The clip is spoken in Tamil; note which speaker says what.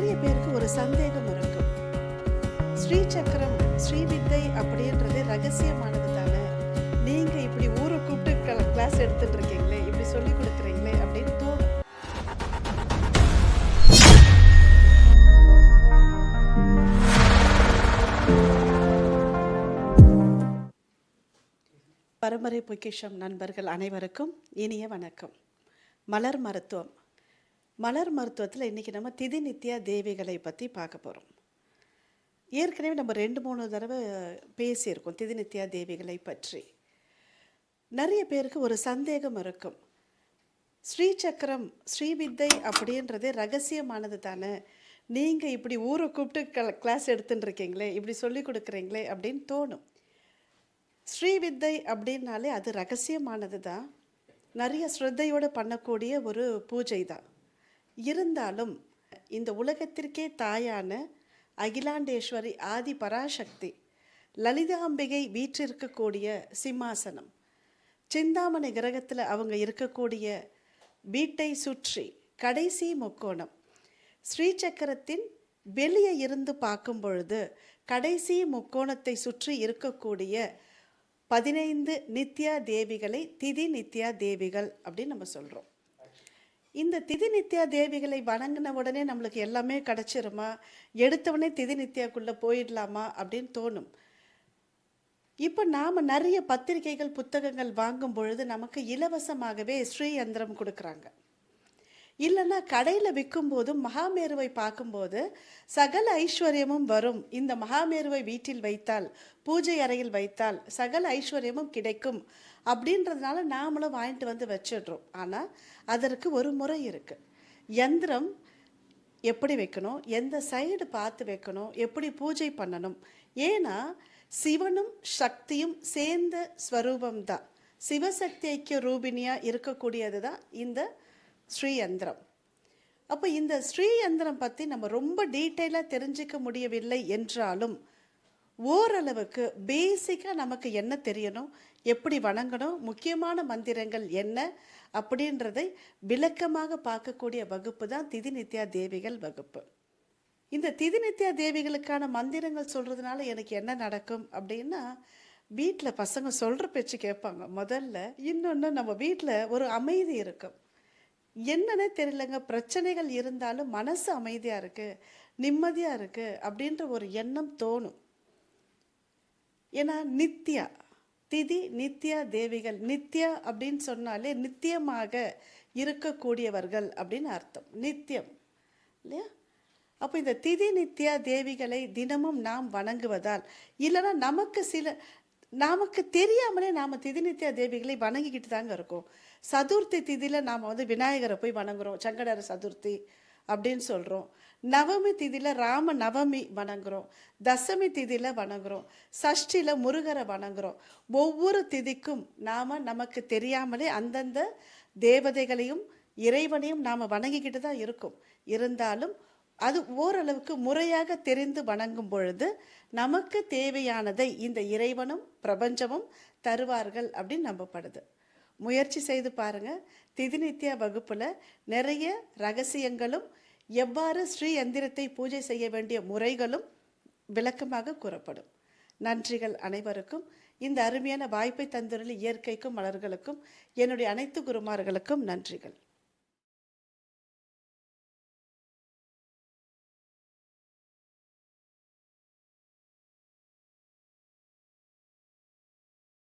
Speaker 1: நிறைய பேருக்கு ஒரு சந்தேகம் இருக்கும். ஸ்ரீ சக்கரம் ஸ்ரீ வித்தை அப்படின்றது ரகசியமானது தானே? நீங்க இப்படி ஊரை கூப்பிட்டு கிளாஸ் எடுத்துட்டு இருக்கீங்களே இப்படி சொல்லி கொடுக்குறீங்களே அப்படின்னு தோணும். பரம்பரை பொக்கிஷம் நண்பர்கள் அனைவருக்கும் இனிய வணக்கம். மலர் மருத்துவம். மலர் மருத்துவத்தில் இன்றைக்கி நம்ம திதி நித்யா தேவிகளை பற்றி பார்க்க போகிறோம் ஏற்கனவே நம்ம ரெண்டு மூணு தடவை பேசியிருக்கோம் திதி நித்யா தேவிகளை பற்றி. நிறைய பேருக்கு ஒரு சந்தேகம் இருக்கும். ஸ்ரீ சக்கரம் ஸ்ரீவித்தை அப்படின்றது ரகசியமானது தானே? நீங்கள் இப்படி ஊரை கூப்பிட்டு கிளாஸ் எடுத்துட்டுருக்கீங்களே இப்படி சொல்லி கொடுக்குறீங்களே அப்படின்னு தோணும். ஸ்ரீவித்தை அப்படின்னாலே அது ரகசியமானது தான் நிறைய ஸ்ரத்தையோடு பண்ணக்கூடிய ஒரு பூஜை தான் இருந்தாலும் இந்த உலகத்திற்கே தாயான அகிலாண்டேஸ்வரி ஆதி பராசக்தி லலிதாம்பிகை வீற்றிருக்கக்கூடிய சிம்மாசனம் சிந்தாமணி கிரகத்தில் அவங்க இருக்கக்கூடிய வீட்டை சுற்றி கடைசி முக்கோணம் ஸ்ரீசக்கரத்தின் வெளியே இருந்து பார்க்கும் பொழுது கடைசி முக்கோணத்தை சுற்றி இருக்கக்கூடிய பதினைந்து நித்யா தேவிகளை திதி நித்யா தேவிகள் அப்படின்னு நம்ம சொல்கிறோம் இந்த திதி நித்யா தேவிகளை வணங்கின உடனே நம்மளுக்கு எல்லாமே கிடச்சிருமா? எடுத்தவொடனே திதி நித்யாக்குள்ளே போயிடலாமா அப்படின்னு தோணும். இப்போ நாம் நிறைய பத்திரிகைகள் புத்தகங்கள் வாங்கும் பொழுது நமக்கு இலவசமாகவே ஸ்ரீயந்திரம் கொடுக்குறாங்க. இல்லைன்னா கடையில் விற்கும்போதும் மகாமேருவை பார்க்கும்போது சகல ஐஸ்வர்யமும் வரும். இந்த மகாமேருவை வீட்டில் வைத்தால் பூஜை அறையில் வைத்தால் சகல ஐஸ்வர்யமும் கிடைக்கும். அப்படின்றதுனால நாமளும் வாங்கிட்டு வந்து வச்சிடுறோம். ஆனால் அதற்கு ஒரு முறை இருக்குது யந்திரம் எப்படி வைக்கணும்? எந்த சைடு பார்த்து வைக்கணும்? எப்படி பூஜை பண்ணணும்? ஏன்னா சிவனும் சக்தியும் சேர்ந்த ஸ்வரூபம் தான் சிவசக்தி ஐக்கிய ரூபினியாக இருக்கக்கூடியது தான் இந்த ஸ்ரீயந்திரம். அப்போ இந்த ஸ்ரீயந்திரம் பற்றி நம்ம ரொம்ப டீட்டெயிலாக தெரிஞ்சிக்க முடியவில்லை என்றாலும் ஓரளவுக்கு பேசிக்காக நமக்கு என்ன தெரியணும் எப்படி வணங்கணும் முக்கியமான மந்திரங்கள் என்ன அப்படின்றதை விளக்கமாக பார்க்கக்கூடிய வகுப்பு தான் திதி நித்யா தேவிகள் வகுப்பு. இந்த திதி நித்யா தேவிகளுக்கான மந்திரங்கள் சொல்கிறதுனால எனக்கு என்ன நடக்கும் அப்படின்னா வீட்டில் பசங்க சொல்கிற பேச்சு கேட்பாங்க. முதல்ல இன்னொன்று நம்ம வீட்டில் ஒரு அமைதி இருக்கும். என்னன்னே தெரியலங்க. பிரச்சனைகள் இருந்தாலும் மனசு அமைதியாக இருக்குது நிம்மதியாக இருக்குது அப்படின்ற ஒரு எண்ணம் தோணும். ஏன்னா நித்யா திதி நித்யா தேவிகள் நித்யா அப்படின்னு சொன்னாலே நித்தியமாக இருக்கக்கூடியவர்கள் அப்படின்னு அர்த்தம். நித்தியம் இல்லையா? அப்போ இந்த திதி நித்யா தேவிகளை தினமும் நாம் வணங்குவதால் இல்லைன்னா நமக்கு சில நமக்கு தெரியாமலே நாம் திதி நித்யா தேவிகளை வணங்கிக்கிட்டு தாங்க இருக்கோம். சதுர்த்தி திதியில் நாம் வந்து விநாயகரை போய் வணங்குறோம். சங்கடர சதுர்த்தி அப்படின்னு சொல்கிறோம் நவமி திதியில் ராம நவமி வணங்குறோம். தசமி திதியில் வணங்குறோம். சஷ்டியில் முருகரை வணங்குறோம். ஒவ்வொரு திதிக்கும் நாம் நமக்கு தெரியாமலே அந்தந்த தேவதைகளையும் இறைவனையும் நாம் வணங்கிக்கிட்டு தான் இருக்கும். இருந்தாலும் அது ஓரளவுக்கு முறையாக தெரிந்து வணங்கும் பொழுது நமக்கு தேவையானதை இந்த இறைவனும் பிரபஞ்சமும் தருவார்கள் அப்படின்னு நம்பப்படுது. முயற்சி செய்து பாருங்கள் திதிநித்யா வகுப்பில் நிறைய ரகசியங்களும் எவ்வாறு ஸ்ரீ எந்திரத்தை பூஜை செய்ய வேண்டிய முறைகளும் விளக்கமாக கூறப்படும். நன்றிகள் அனைவருக்கும். இந்த அருமையான வாய்ப்பை தந்துள்ள இயற்கைக்கும் மலர்களுக்கும் என்னுடைய அனைத்து குருமார்களுக்கும் நன்றிகள்.